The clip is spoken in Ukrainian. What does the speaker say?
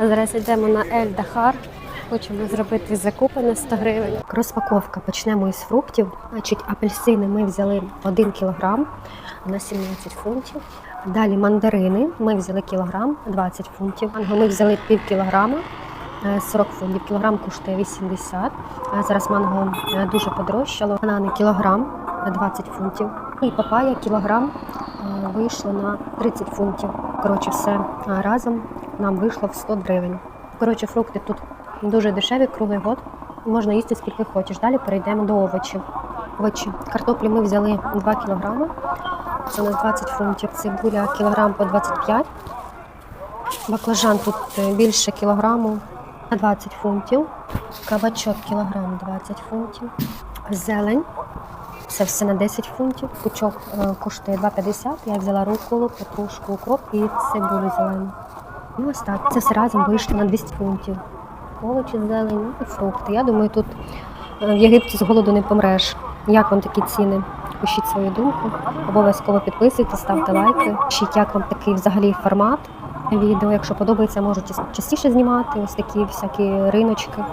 Зараз йдемо на Ель Дахар. Хочемо зробити закупи на 100 гривень. Розпаковка. Почнемо із фруктів. Значить, апельсини ми взяли 1 кілограм на 17 фунтів. Далі мандарини. Ми взяли кілограм 20 фунтів. Манго ми взяли пів кілограма. е, 40 фунтів. Кілограм коштує 80. Зараз манго е, дуже подорожчало. Банани кілограм на 20 фунтів. І папая кілограм е, вийшло на 30 фунтів. Коротше, все е, разом нам вийшло в 100 гривень. Коротше, фрукти тут дуже дешеві, круглий год. Можна їсти скільки хочеш. Далі перейдемо до овочів. Овочі. Картоплі ми взяли 2 кілограми. Це у нас 20 фунтів. Цибуля кілограм по 25. Баклажан тут е, більше кілограму на 20 фунтів. Кабачок кілограм 20 фунтів. Зелень. Це все на 10 фунтів. Пучок е, коштує 2,50. Я взяла руколу, петрушку, укроп і цибулю зелену. І ось так. Це все разом вийшло на 200 фунтів. Овочі, зелень ну, і фрукти. Я думаю, тут е, в Єгипті з голоду не помреш. Як вам такі ціни? Пишіть свою думку. Обов'язково підписуйтесь, ставте лайки. Пишіть, як вам такий взагалі формат відео. Якщо подобається, можу частіше знімати ось такі всякі риночки.